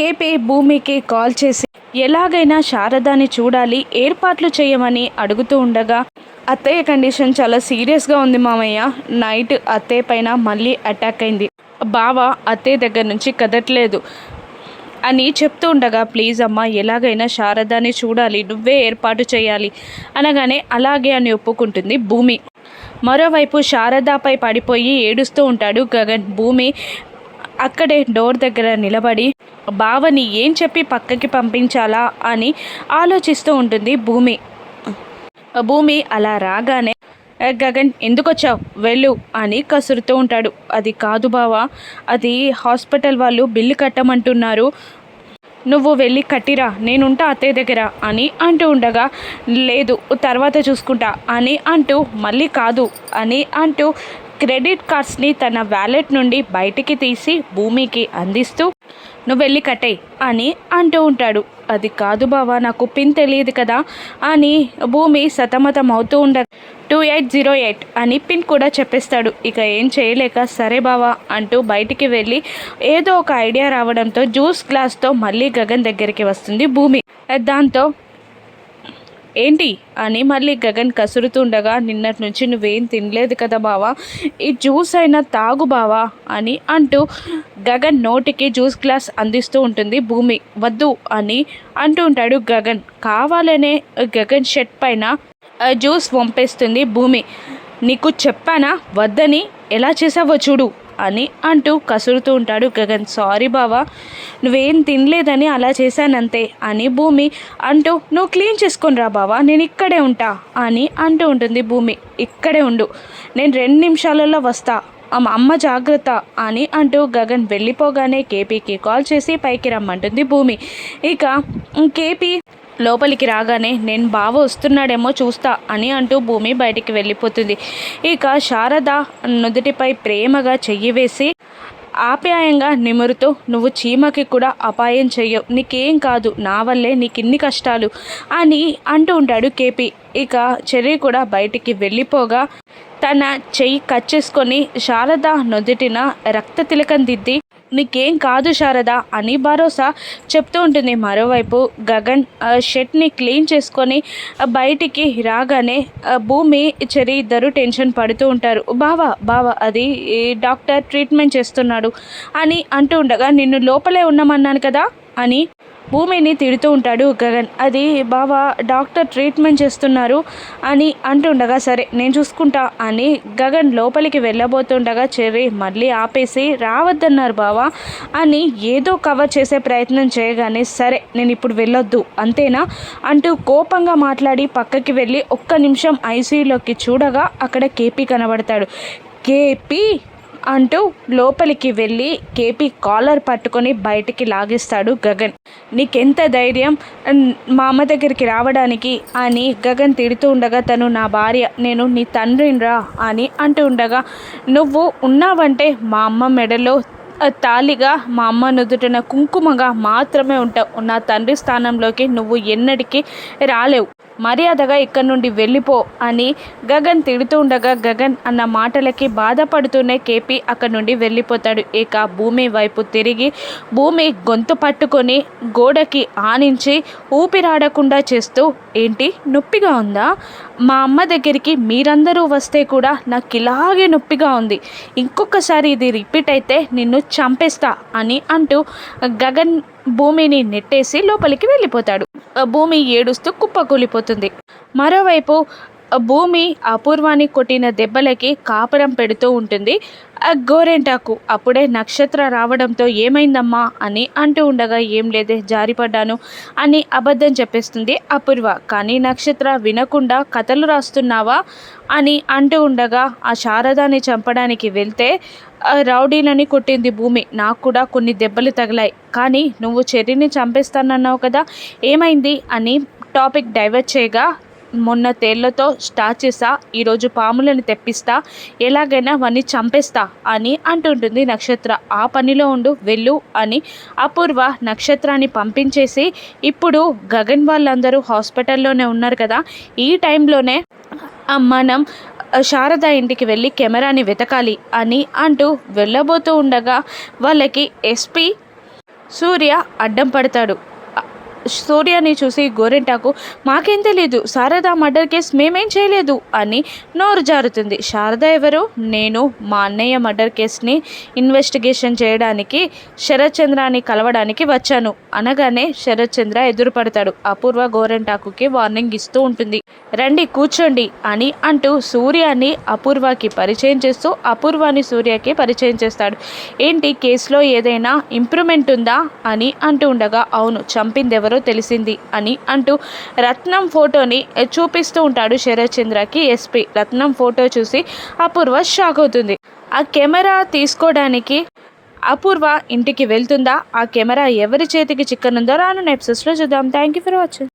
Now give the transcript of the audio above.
కేపే భూమికి కాల్ చేసి ఎలాగైనా శారదాని చూడాలి ఏర్పాట్లు చేయమని అడుగుతూ ఉండగా అత్తయ్య కండిషన్ చాలా సీరియస్గా ఉంది మామయ్య. నైట్ అత్తయ్య పైన మళ్ళీ అటాక్ అయింది. బావ అత్తయ్య దగ్గర నుంచి కదట్లేదు అని చెప్తూ ఉండగా ప్లీజ్ అమ్మా ఎలాగైనా శారదాని చూడాలి నువ్వే ఏర్పాటు చేయాలి అనగానే అలాగే అని ఒప్పుకుంటుంది భూమి. మరోవైపు శారదాపై పడిపోయి ఏడుస్తూ ఉంటాడు గగన్. భూమి అక్కడే డోర్ దగ్గర నిలబడి బావని ఏం చెప్పి పక్కకి పంపించాలా? అని ఆలోచిస్తూ ఉంటుంది భూమి. భూమి అలా రాగానే గగన్ ఎందుకు వచ్చావు వెళ్ళు అని కసురుతూ ఉంటాడు. అది కాదు బావా అది హాస్పిటల్ వాళ్ళు బిల్లు కట్టమంటున్నారు. నువ్వు వెళ్ళి కట్టిరా నేనుంటా అత్తయ్య దగ్గర అని అంటూ ఉండగా లేదు తర్వాత చూసుకుంటా అని అంటూ మళ్ళీ కాదు అని అంటూ క్రెడిట్ కార్డ్స్ని తన వ్యాలెట్ నుండి బయటికి తీసి భూమికి అందిస్తూ నువ్వు వెళ్ళి అని అంటూ ఉంటాడు. అది కాదు బావా నాకు పిన్ తెలియదు కదా అని భూమి సతమతం అవుతూ ఉండ టూ ఎయిట్ జీరో ఎయిట్ అని పిన్ కూడా చెప్పేస్తాడు. ఇక ఏం చేయలేక సరే బావా అంటూ బయటికి వెళ్ళి ఏదో ఒక ఐడియా రావడంతో జ్యూస్ గ్లాస్తో మళ్ళీ గగన్ దగ్గరికి వస్తుంది భూమి. దాంతో ఏంటి అని మళ్ళీ గగన్ కసురుతుండగా నిన్నటి నుంచి నువ్వేం తినలేదు కదా బావా? ఈ జ్యూస్ అయినా తాగు బావా? అని అంటూ గగన్ నోటికి జ్యూస్ గ్లాస్ అందిస్తూ ఉంటుంది భూమి. వద్దు అని అంటూ ఉంటాడు గగన్. కావాలనే గగన్ షర్ట్ పైన ఆ జ్యూస్ వంపేస్తుంది భూమి. నీకు చెప్పానా? వద్దని? ఎలా చేసావో చూడు. అని అంటూ కసురుతూ ఉంటాడు గగన్. సారీ బావా నువ్వేం తినలేదని అలా చేశానంతే అని భూమి అంటూ నువ్వు క్లీన్ చేసుకునిరా బావా నేను ఇక్కడే ఉంటా అని అంటూ ఉంటుంది భూమి. ఇక్కడే ఉండు నేను రెండు నిమిషాలలో వస్తా అమ్మ అమ్మ జాగ్రత్త అని అంటూ గగన్ వెళ్ళిపోగానే కేపీకి కాల్ చేసి పైకి రమ్మంటుంది భూమి. ఇక కేపీ లోపలికి రాగానే నేను బావ వస్తున్నాడేమో చూస్తా అని అంటూ భూమి బయటికి వెళ్ళిపోతుంది. ఇక శారద నుదుటిపై ప్రేమగా చెయ్యి వేసి ఆప్యాయంగా నిమురుతూ నువ్వు చీమకి కూడా అపాయం చెయ్యవు. నీకేం కాదు. నా వల్లే నీకు ఇన్ని కష్టాలు అని అంటూ ఉంటాడు కేపీ. ఇక చెర్రీ కూడా బయటికి వెళ్ళిపోగా తన చెయ్యి కట్ చేసుకొని శారద నుదుటిన రక్త తిలకం దిద్ది నీకేం కాదు శారద అని భరోసా చెప్తూ ఉంటుంది. మరోవైపు గగన్ షర్ట్ని క్లీన్ చేసుకొని బయటికి రాగానే భూమి చెరి ఇద్దరు టెన్షన్ పడుతూ ఉంటారు. బావా బావా అది ఈ డాక్టర్ ట్రీట్మెంట్ చేస్తున్నాడు అని అంటూ ఉండగా నిన్ను లోపలే ఉన్నామన్నాను కదా అని భూమిని తిడుతూ ఉంటాడు గగన్. అది బావా డాక్టర్ ట్రీట్మెంట్ చేస్తున్నారు అని అంటుండగా సరే నేను చూసుకుంటా అని గగన్ లోపలికి వెళ్ళబోతుండగా చెర్రీ మళ్ళీ ఆపేసి రావద్దన్నారు బావా అని ఏదో కవర్ చేసే ప్రయత్నం చేయగానే సరే నేను ఇప్పుడు వెళ్ళొద్దు అంతేనా? అంటూ కోపంగా మాట్లాడి పక్కకి వెళ్ళి ఒక్క నిమిషం ఐసీయూలోకి చూడగా అక్కడ కేపీ కనబడతాడు. కేపీ? అంటూ లోపలికి వెళ్ళి కేపీ కాలర్ పట్టుకొని బయటికి లాగిస్తాడు గగన్. నీకెంత ధైర్యం? మా అమ్మ దగ్గరికి రావడానికి అని గగన్ తిడుతూ ఉండగా తను నా భార్య. నేను నీ తండ్రినిరా అని అంటూ ఉండగా నువ్వు ఉన్నావంటే మా అమ్మ మెడలో తాలిగా తాళిగా మా అమ్మ నుదుటిన కుంకుమగా మాత్రమే ఉంటావు. నా తండ్రి స్థానంలోకి నువ్వు ఎన్నటికీ రాలేవు. మర్యాదగా ఇక్కడి నుండి వెళ్ళిపో అని గగన్ తిడుతూ ఉండగా గగన్ అన్న మాటలకి బాధపడుతూనే కేపీ అక్కడి నుండి వెళ్ళిపోతాడు. ఇక భూమి వైపు తిరిగి భూమి గొంతు పట్టుకొని గోడకి ఆనించి ఊపిరాడకుండా చేస్తూ ఏంటి నొప్పిగా ఉందా? మా అమ్మ దగ్గరికి మీరందరూ వస్తే కూడా నాకు ఇలాగే నొప్పిగా ఉంది. ఇంకొకసారి ఇది రిపీట్ అయితే నిన్ను చంపేస్తా అని అంటూ గగన్ భూమిని నెట్టేసి లోపలికి వెళ్ళిపోతాడు. ఆ భూమి ఏడుస్తూ కుప్పకూలిపోతుంది. మరోవైపు భూమి అపూర్వాన్ని కొట్టిన దెబ్బలకి కాపురం పెడుతూ ఉంటుంది. ఆ గోరెంటాకు అప్పుడే నక్షత్ర రావడంతో ఏమైందమ్మా అని అంటూ ఉండగా ఏం లేదే జారిపడ్డాను అని అబద్ధం చెప్పేస్తుంది అపూర్వ. కానీ నక్షత్ర వినకుండా కథలు రాస్తున్నావా? అని అంటూ ఉండగా ఆ శారదాని చంపడానికి వెళ్తే రౌడీలని కొట్టింది భూమి. నాకు కూడా కొన్ని దెబ్బలు తగిలాయి. కానీ నువ్వు చెర్రీని చంపేస్తానన్నావు కదా ఏమైంది? అని టాపిక్ డైవర్ట్ చేయగా మొన్న తేళ్ళతో స్టార్ట్ చేసా ఈరోజు పాములను తెప్పిస్తా ఎలాగైనా వాన్ని చంపేస్తా అని అంటుంటుంది నక్షత్ర. ఆ పనిలో ఉండు వెళ్ళు అని అపూర్వ నక్షత్రాన్ని పంపించేసి ఇప్పుడు గగన్ వాళ్ళందరూ హాస్పిటల్లోనే ఉన్నారు కదా ఈ టైంలోనే మనం శారద ఇంటికి వెళ్ళి కెమెరాని వెతకాలి అని అంటూ వెళ్ళబోతూ ఉండగా వాళ్ళకి ఎస్పీ సూర్య అడ్డం పడతాడు. సూర్యని చూసి గోరెంటాకు మాకేం తెలియదు శారద మర్డర్ కేసు మేమేం చేయలేదు అని నోరు జారుతుంది. శారద ఎవరు? నేను మా అన్నయ్య మర్డర్ కేసుని ఇన్వెస్టిగేషన్ చేయడానికి శరత్ చంద్రాని కలవడానికి వచ్చాను. అనగానే శరత్చంద్ర ఎదురుపడతాడు. అపూర్వ గోరెంటాకుకి వార్నింగ్ ఇస్తూ ఉంటుంది. రండి కూర్చోండి అని అంటూ సూర్యాని అపూర్వకి పరిచయం చేస్తూ అపూర్వాని సూర్యకి పరిచయం చేస్తాడు. ఏంటి కేసులో ఏదైనా ఇంప్రూవ్మెంట్ ఉందా? అని అంటూ ఉండగా అవును చంపింది ఎవరు? తెలిసింది అని అంటూ రత్నం ఫోటోని చూపిస్తూ ఉంటాడు శరత్ చంద్రకి ఎస్పీ. రత్నం ఫోటో చూసి అపూర్వ షాక్ అవుతుంది. ఆ కెమెరా తీసుకోవడానికి అపూర్వ ఇంటికి వెళ్తుందా? ఆ కెమెరా ఎవరి చేతికి చిక్కనుందో రాను నెప్సెస్లో చూద్దాం. Thank you for watching